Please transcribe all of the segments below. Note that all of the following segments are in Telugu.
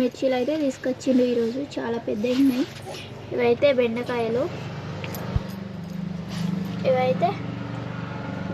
మిర్చీలు అయితే తీసుకొచ్చిండు ఈరోజు. చాలా పెద్దవి ఉన్నాయి. ఇవైతే బెండకాయలు. ఇవైతే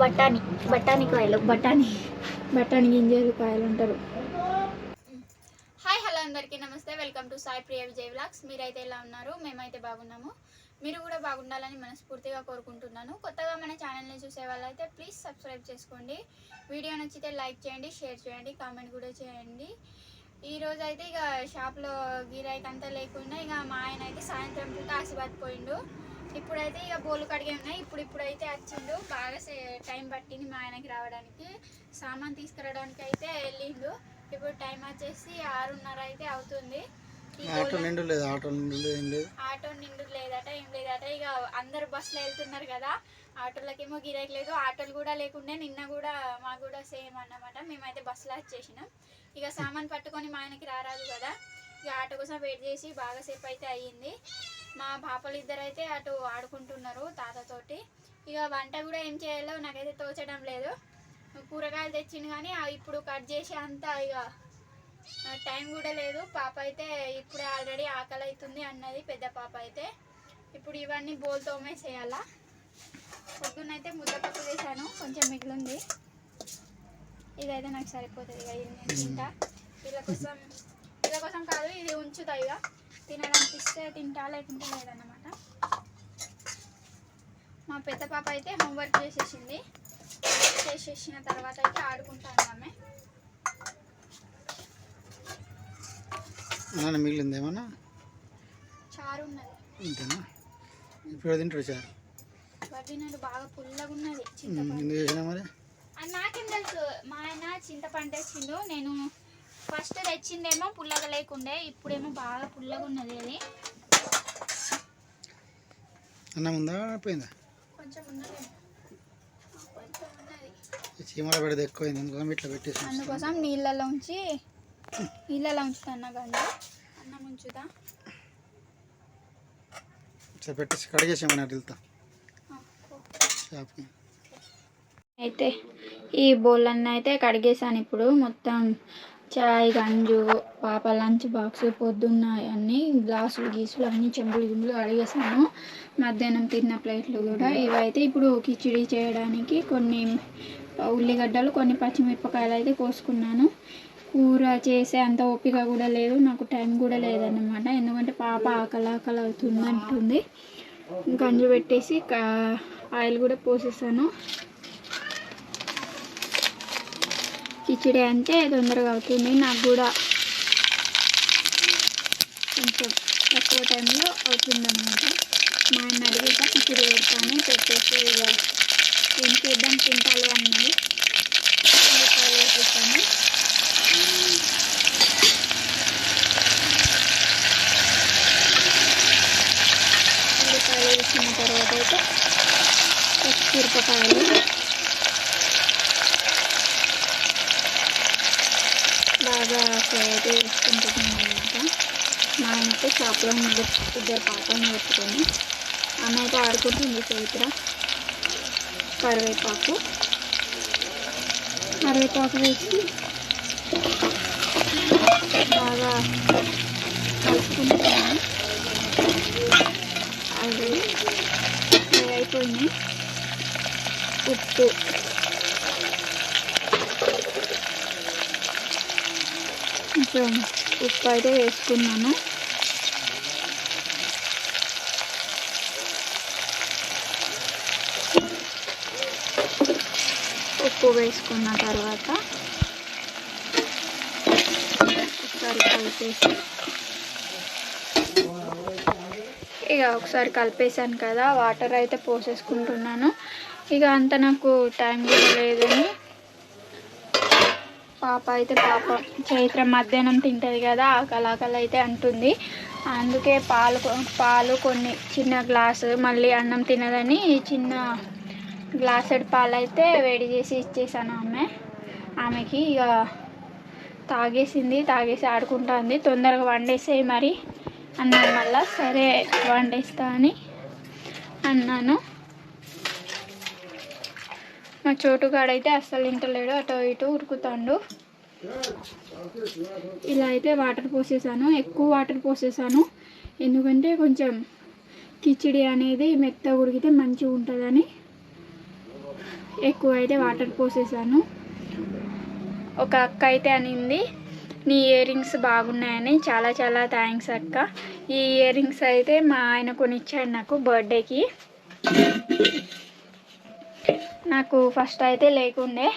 బఠానీ బఠానీ కాయలు బఠానీ బఠానీ గింజలు కాయలు అంటారు. హాయ్ హలో అందరికీ నమస్తే. Welcome to Sai Priya Vijay blogs మీరైతే ఎలా ఉన్నారు? మేమైతే బాగున్నాము. మీరు కూడా బాగుండాలని మనస్ఫూర్తిగా కోరుకుంటున్నాను. కొత్తగా మన ఛానల్ని చూసే వాళ్ళైతే ప్లీజ్ సబ్స్క్రైబ్ చేసుకోండి. వీడియో నచ్చితే లైక్ చేయండి షేర్ చేయండి కామెంట్ కూడా చేయండి. ఈ రోజు అయితే ఇక షాప్లో గిరాయికి అంతా లేకుండా ఇక మా ఆయన అయితే సాయంత్రం పూట ఆశపడిపోయిండు పోయిండు. ఇప్పుడైతే ఇక బోలు కడిగి ఉన్నాయి. ఇప్పుడు ఇప్పుడైతే వచ్చిండు. బాగా సే- టైం పట్టింది మా ఆయనకి రావడానికి. సామాన్ తీసుకురావడానికి అయితే వెళ్ళిండు. ఇప్పుడు టైం వచ్చేసి ఆరున్నర అయితే అవుతుంది. ఆటో నిండు లేదు ఆటో నిండు లేదు ఏం లేదు. ఆటో నిండు లేదట ఏం లేదట. ఇక అందరు బస్సులో వెళ్తున్నారు కదా ఆటోలకేమో గిరాకీ లేదు. ఆటోలు కూడా లేకుండే నిన్న కూడా మాకు కూడా సేమ్ అన్నమాట. మేమైతే బస్సులో వచ్చేసినాం. ఇక సామాన్ పట్టుకొని మా ఆయనకి రారాదు కదా. ఇక ఆటో కోసం వెయిట్ చేసి బాగా సేపు అయితే అయ్యింది. మా పాపలు ఇద్దరు అయితే అటు ఆడుకుంటున్నారు తాతతోటి. ఇక వంట కూడా ఏం చేయాలో నాకైతే తోచడం లేదు. కూరగాయలు తెచ్చింది కానీ ఇప్పుడు కట్ చేసి అంతా ఇక టైం కూడా లేదు. పాప అయితే ఇప్పుడే ఆల్రెడీ ఆకలి అవుతుంది అన్నది పెద్ద పాప అయితే. ఇప్పుడు ఇవన్నీ బోల్ తోమేసేయాలా పొద్దున్నైతే ముద్దపప్పు వేసాను కొంచెం మిగిలింది. ఇదైతే నాకు సరిపోతుంది ఇక నేను తింటా. వీళ్ళ కోసం వీళ్ళ కోసం కాదు ఇది ఉంచుతా ఇక తినాలనిపిస్తే తింటా లేకుంటే లేదన్నమాట. మా పెద్ద పాప అయితే హోంవర్క్ చేసేసింది. చేసేసిన తర్వాత అయితే ఆడుకుంటాను ఆమె. అన్న మిగిలింది ఏమన్నా? చారు ఉన్నది ఇంతేనా ఇప్పుడు సార్ వడ్డినలు బాగా పుల్లగా ఉన్నది ఎందుకు చేసినా మరి? నాకేం తెలుసు. మా ఆయన చింతపండు తెచ్చిండు నేను ఫస్ట్ తెచ్చిందేమో పుల్లగా లేకుండే ఇప్పుడేమో బాగా పుల్లగా ఉన్నది అది. అన్నం ఉందా పోయిందా? కొంచెం ఉన్నది. చీమల పెడితే ఎక్కువైంది అందుకని ఇట్లా పెట్టేసి అందుకోసం నీళ్ళలో ఉంచి నీళ్ళలో ఉంచుతా అన్నం పెట్టేసి కడిగేసామని అటు వెళ్తా. ఆ, పో. షాప్కి. అయితే ఈ బౌలన్నీ అయితే కడిగేసాను ఇప్పుడు. మొత్తం చాయ్ గంజు పాప లంచ్ బాక్స్ పొద్దున్న అన్నీ గ్లాసులు గీసులు అన్నీ చెంబులు గింబులు కడిగేసాను. మధ్యాహ్నం తిన్న ప్లేట్లు కూడా ఇవైతే ఇప్పుడు కిచిడి చేయడానికి కొన్ని ఉల్లిగడ్డలు కొన్ని పచ్చిమిరపకాయలు అయితే కోసుకున్నాను. కూర చేసే అంత ఓపిక కూడా లేదు. నాకు టైం కూడా లేదన్నమాట. ఎందుకంటే పాప ఆకలి ఆకలి అవుతుంది అంటుంది గంజు పెట్టేసి ఆయిల్ కూడా పోసేసాను. కిచిడి అంటే తొందరగా అవుతుంది. నాకు కూడా కొంచెం తక్కువ టైంలో అవుతుందన్నమాట. మా ఆయన అడిగితే కిచిడి పెడతాను పెట్టేసి ఏం చేద్దాం తింటాలి అన్నది. వేసేసాను తర్వాత అయితే పచ్చిమిరపకాయలు. బాగా ఫ్రై అయితే వేసుకుంటున్నాను అనమాట మా ఆయన అయితే షాప్లో ఉన్నాడు ఇద్దరు పాపలను పెట్టుకొని అన్న అయితే ఆడుకుంటుంది చైత్ర. కరివేపాకు. కరివేపాకు వేసి బాగా కలుపుకుంటున్నాను. అది ఫ్రై ఉప్పు. కొంచెం ఉప్పు అయితే వేసుకున్నాను. ఉప్పు వేసుకున్న తర్వాత ఒకసారి కలిపేసి ఇక ఒకసారి కలిపేసాను కదా వాటర్ అయితే పోసేసుకుంటున్నాను. ఇక అంత నాకు టైం కూడా లేదని పాప అయితే పాప చైత్ర మధ్యాహ్నం తింటుంది కదా ఆకలి ఆకలి అయితే అంటుంది. అందుకే పాలు పాలు కొన్ని చిన్న గ్లాసు మళ్ళీ అన్నం తినదని చిన్న గ్లాసెడ్ పాలు అయితే వేడి చేసి ఇచ్చేసాను ఆమె. ఆమెకి ఇక తాగేసింది తాగేసి ఆడుకుంటుంది. తొందరగా వండేసేయి మరి. అన్నాను మళ్ళా సరే వండేస్తా అని అన్నాను. మా చోటుగాడైతే అస్సలు ఇంటలేడు అటు ఇటు ఉరుకుతాడు. ఇలా అయితే వాటర్ పోసేసాను ఎక్కువ వాటర్ పోసేసాను. ఎందుకంటే కొంచెం కిచిడి అనేది మెత్తగా ఉడికితే మంచిగా ఉంటుందని ఎక్కువ అయితే వాటర్ పోసేసాను. ఒక అక్క అయితే అనింది నీ ఇయర్ రింగ్స్ బాగున్నాయని చాలా చాలా థ్యాంక్స్ అక్క. ఈ ఇయర్ రింగ్స్ అయితే మా ఆయన కొనిచ్చాడు నాకు బర్త్డేకి నాకు ఫస్ట్ అయితే లేకుండే.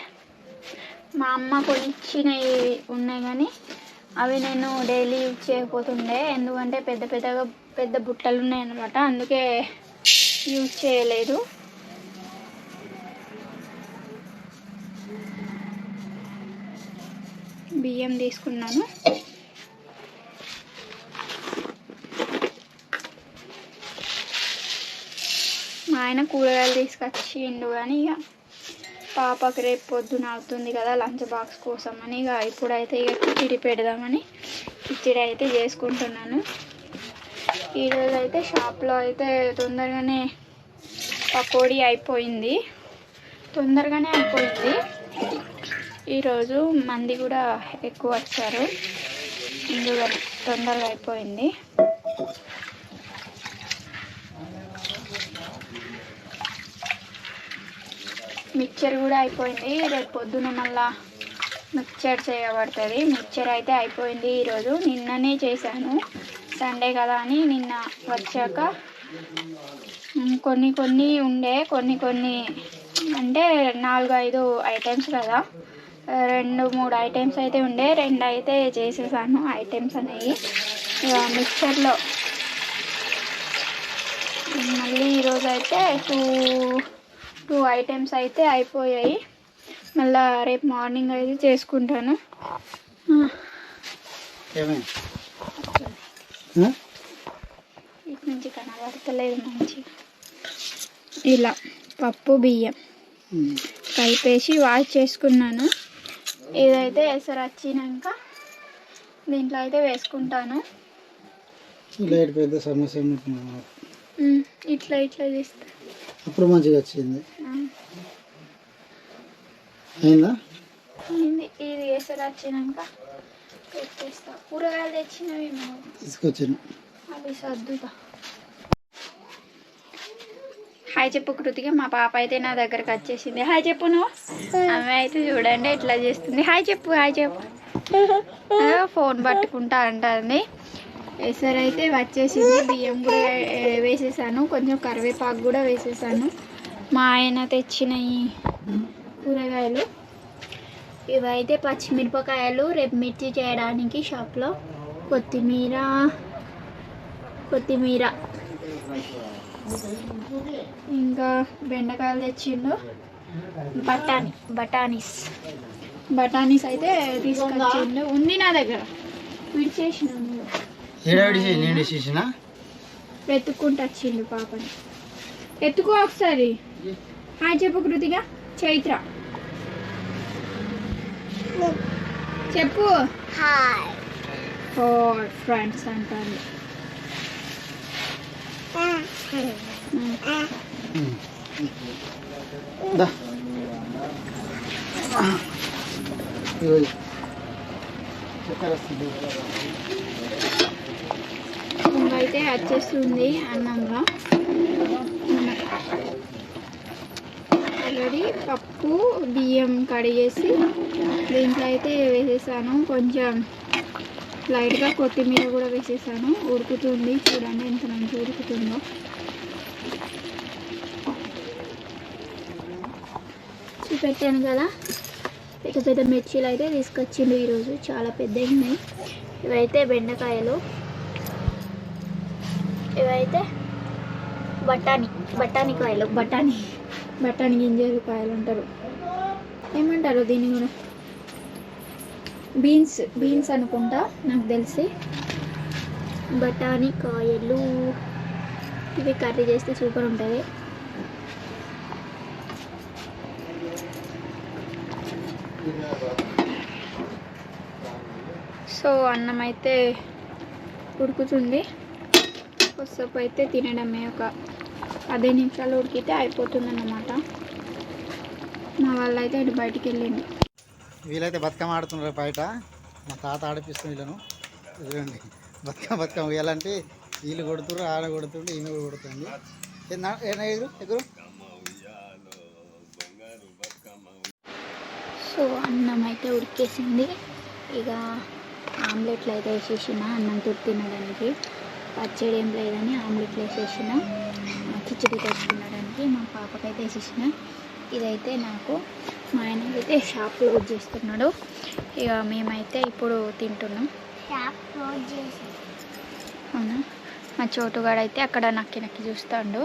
మా అమ్మ కొనిచ్చినవి ఉన్నాయి కానీ అవి నేను డైలీ యూజ్ చేయకపోతుండే ఎందుకంటే పెద్ద పెద్దగా పెద్ద బుట్టలు ఉన్నాయి అనమాట అందుకే యూజ్ చేయలేదు. బియ్యం తీసుకున్నాను. మా ఆయన కూరగాయలు తీసుకొచ్చిండు కానీ ఇక పాపకి రేపు పొద్దున అవుతుంది కదా లంచ్ బాక్స్ కోసం అని ఇక ఇప్పుడైతే ఇక కిచిడి పెడదామని కిచిడి అయితే చేసుకుంటున్నాను. ఈరోజు అయితే షాప్లో అయితే తొందరగానే పకోడీ అయిపోయింది. తొందరగానే అయిపోయింది. ఈరోజు మంది కూడా ఎక్కువ వచ్చారు. ఇందులో తొందరగా అయిపోయింది. మిక్చర్ కూడా అయిపోయింది. రేపు పొద్దున మళ్ళా మిక్చర్ చేయబడుతుంది. మిక్చర్ అయితే అయిపోయింది ఈరోజు. నిన్ననే చేశాను. సండే కదా అని నిన్న వచ్చాక కొన్ని కొన్ని ఉండే కొన్ని కొన్ని అంటే నాలుగు ఐదు ఐటమ్స్ కదా. రెండు మూడు ఐటమ్స్ అయితే ఉండే. రెండు అయితే చేసేసాను. ఐటమ్స్ అనేవి. ఇక మిక్చర్లో మళ్ళీ ఈరోజు అయితే టూ టూ ఐటమ్స్ అయితే అయిపోయాయి. మళ్ళా రేపు మార్నింగ్ అయితే చేసుకుంటాను? ఇటు నుంచి కనబడతలేదు మంచిగా. ఇలా పప్పు బియ్యం. కలిపేసి వాష్ చేసుకున్నాను. ఇదైతే ఎసరు వచ్చినాక దీంట్లో అయితే వేసుకుంటాను. లైట్ పెద్ద సమస్య ఇట్లా ఇట్లా చేస్తా. అప్పుడు మంచిగా వచ్చింది. అయిందా? ఇది ఎసరు వచ్చినాక పెట్టేస్తా. కూరగాయలు తెచ్చినవి తీసుకొచ్చాను. అవి సర్దుతా. హాయ్ చెప్పు కృతిక మా పాప అయితే నా దగ్గరకు వచ్చేసింది. హాయ్ చెప్పు నువ్వు. ఆమె అయితే చూడండి ఎట్లా చేస్తుంది. హాయ్ చెప్పు హాయ్ చెప్పు. ఫోన్ పట్టుకుంటా అంటుంది ఎసరు అయితే వచ్చేసింది. బియ్యం కూడా వేసేసాను. కొంచెం కరివేపాకు కూడా వేసేసాను. మా ఆయన తెచ్చిన ఈ కూరగాయలు. ఇవైతే పచ్చిమిరపకాయలు రేపు మిర్చి చేయడానికి షాప్లో కొత్తిమీర కొత్తిమీర. ఇంకా బెండకాయలు తెచ్చిండు. బఠానీ బఠానీస్ బఠానీస్ అయితే తీసుకొచ్చిండు. ఉంది నా దగ్గర. విడిచేసిన వెతుక్కుంటూ వచ్చిండు పాపని. ఎత్తుకో ఒకసారి. హాయ్ చెప్పు కృతిగా. చైత్ర. చెప్పు. హాయ్. ఫోర్ ఫ్రెండ్స్ అంటారు. అయితే వచ్చేస్తుంది అన్నంలో. ఆల్రెడీ పప్పు బియ్యం కడిగేసి దీంట్లో అయితే వేసేసాను. కొంచెం లైట్గా కొత్తిమీర కూడా వేసేసాను. ఉడుకుతుంది చూడండి ఎంత మంచి ఉడుకుతుందో. చూపెట్టాను కదా. పెద్ద పెద్ద మిర్చీలు అయితే తీసుకొచ్చిండు ఈరోజు. చాలా పెద్దవి ఉన్నాయి. ఇవైతే బెండకాయలు. ఇవైతే బఠానీ. బఠానీ కాయలు. బఠానీ. బఠానీ గింజలు కాయలు అంటారు. ఏమంటారు దీన్ని కూడా? బీన్స్ బీన్స్ అనుకుంటా నాకు తెలిసి. బఠానీ కాయలు ఇవి కర్రీ చేస్తే సూపర్ ఉంటుంది. సో అన్నం అయితే ఉడుకుతుంది. కొద్దిసేపు అయితే తినడమే ఒక పది నిమిషాలు ఉడికితే అయిపోతుంది అన్నమాట మా వాళ్ళు అయితే ఇటు బయటికి వెళ్ళింది వీలైతే బతుకమ్మ ఆడుతున్నారు బయట. మా తాత ఆడిపిస్తుంది వీళ్ళను. చూడండి బతుకమ్మ బతుకమ్మ వేయాలంటే వీళ్ళు కొడుతున్నారు ఆడ కొడుతుండే ఈమె కొడుతుంది. ఎగురు ఎగురు. సో అన్నం అయితే ఉడికేసింది. ఇక ఆమ్లెట్లు అయితే వేసేసిన అన్నం తోటి తినడానికి పచ్చడి ఏం లేదని ఆమ్లెట్లు వేసేసిన. ఆ, కిచిడి తెచ్చుకునడానికి మా పాపకైతే వేసేసిన. ఇదైతే నాకు మా ఆయన అయితే షాప్ క్లోజ్ చేస్తున్నాడు. ఇక మేమైతే ఇప్పుడు తింటున్నాం. షాప్ క్లోజ్ చేసి. అవునా? మా చోటుగాడైతే అక్కడ నక్కి నక్కి చూస్తాడు.